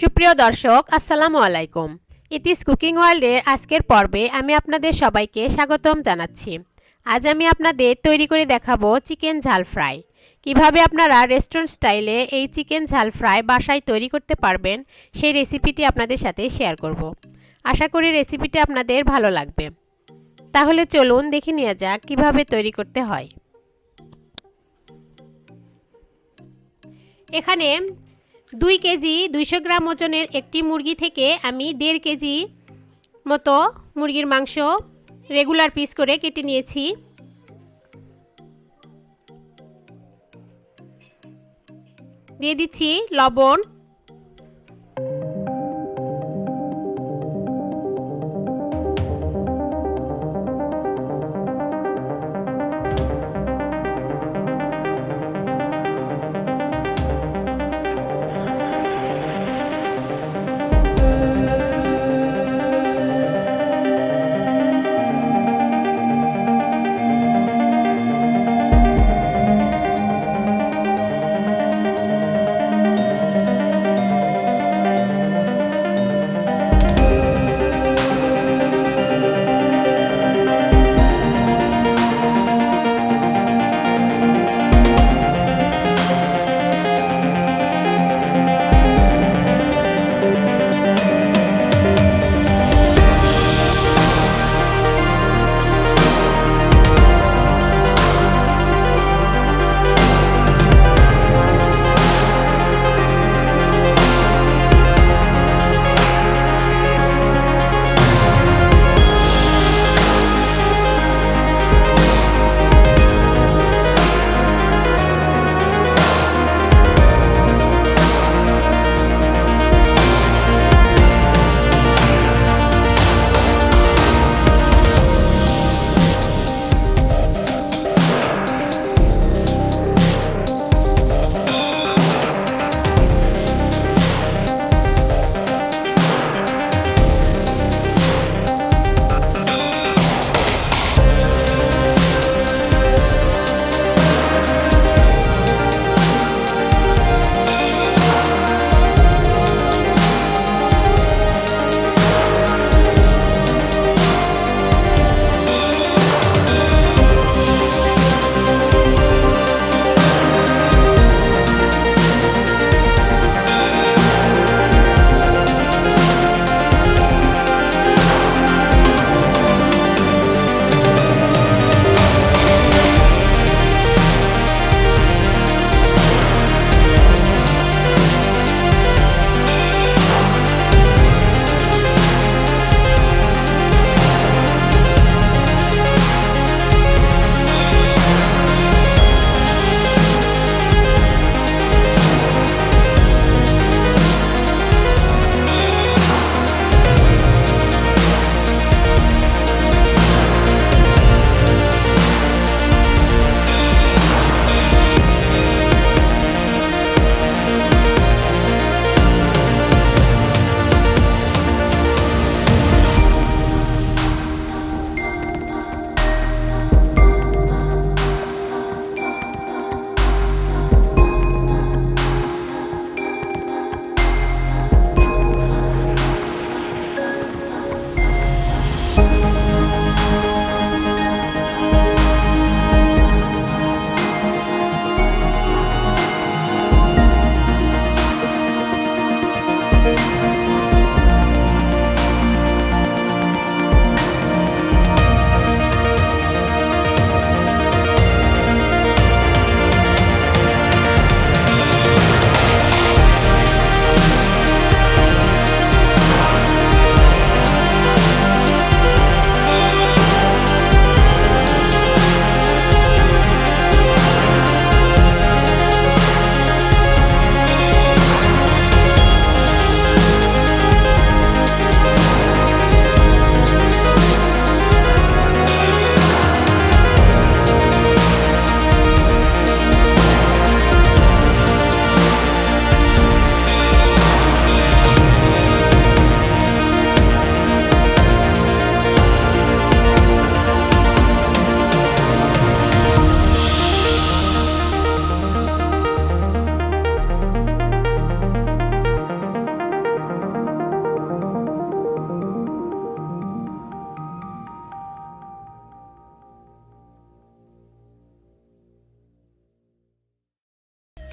সুপ্রিয় দর্শক, আসসালামু আলাইকুম। ইতিস কুকিং ওয়ার্ল্ডের আজকের পর্বে আমি আপনাদের সবাইকে স্বাগতম জানাচ্ছি। আজ আমি আপনাদের তৈরি করে দেখাবো চিকেন ঝাল ফ্রাই। কীভাবে আপনারা রেস্টুরেন্ট স্টাইলে এই চিকেন ঝাল ফ্রাই বাসায় তৈরি করতে পারবেন, সেই রেসিপিটি আপনাদের সাথে শেয়ার করব। আশা করি রেসিপিটি আপনাদের ভালো লাগবে। তাহলে চলুন দেখে নেওয়া যাক কীভাবে তৈরি করতে হয়। এখানে দুই কেজি দুইশো গ্রাম ওজনের একটি মুরগি থেকে আমি দেড় কেজি মতো মুরগির মাংস রেগুলার পিস করে কেটে নিয়েছি। দিয়ে দিচ্ছি লবণ।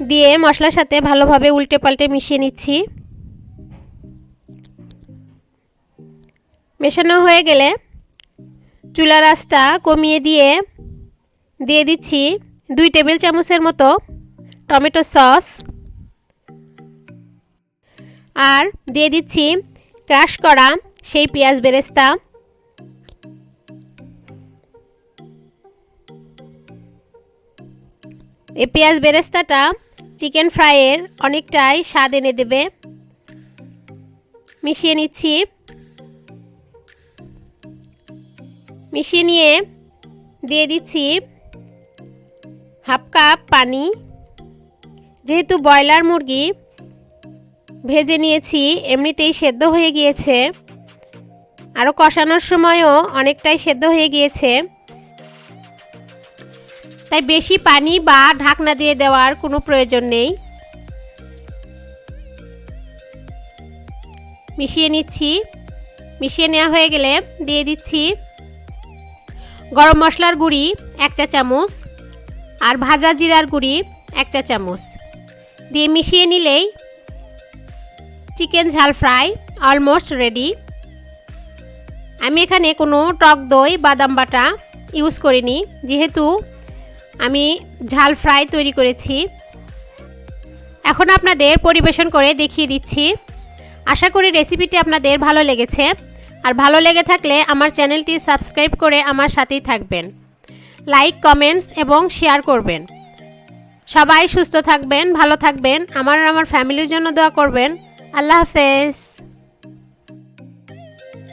দিয়ে মশলার সাথে ভালোভাবে উল্টে পাল্টে মিশিয়ে নিচ্ছি। মেশানো হয়ে গেলে চুলা রাসটা কমিয়ে দিয়ে দিয়ে দিচ্ছি দুই টেবিল চামচের মতো টমেটো সস। আর দিয়ে দিচ্ছি ক্রাশ করা সেই পেঁয়াজ বেরেস্তা। এই পেঁয়াজ বেরেস্তাটা চিকেন ফ্রাইয়ের অনেকটাই স্বাদ এনে দেবে। মিশিয়ে নিচ্ছি। মিশিয়ে নিয়ে দিয়ে দিচ্ছি হাফ কাপ পানি। যেহেতু ব্রয়লার মুরগি ভেজে নিয়েছি, এমনিতেই সেদ্ধ হয়ে গিয়েছে। আরও কষানোর সময়ও অনেকটাই সেদ্ধ হয়ে গিয়েছে। তাই বেশি পানি বা ঢাকনা দিয়ে দেওয়ার কোনো প্রয়োজন নেই। মিশিয়ে নিচ্ছি। মিশিয়ে নেওয়া হয়ে গেলে দিয়ে দিচ্ছি গরম মশলার গুঁড়ি এক চা চামচ আর ভাজা জিরার গুঁড়ি এক চা চামচ। দিয়ে মিশিয়ে নিলেই চিকেন ঝাল ফ্রাই অলমোস্ট রেডি। আমি এখানে কোনো টক দই, বাদাম বাটা ইউজ করিনি, যেহেতু আমি ঝাল ফ্রাই তৈরি করেছি। এখন আপনাদের পরিবেশন করে দেখিয়ে দিচ্ছি। আশা করি রেসিপিটি আপনাদের ভালো লেগেছে। আর ভালো লেগে থাকলে আমার চ্যানেলটি সাবস্ক্রাইব করে আমার সাথেই থাকবেন। লাইক, কমেন্টস এবং শেয়ার করবেন। সবাই সুস্থ থাকবেন, ভালো থাকবেন। আমার আমার ফ্যামিলির জন্য দোয়া করবেন। আল্লাহ হাফেজ।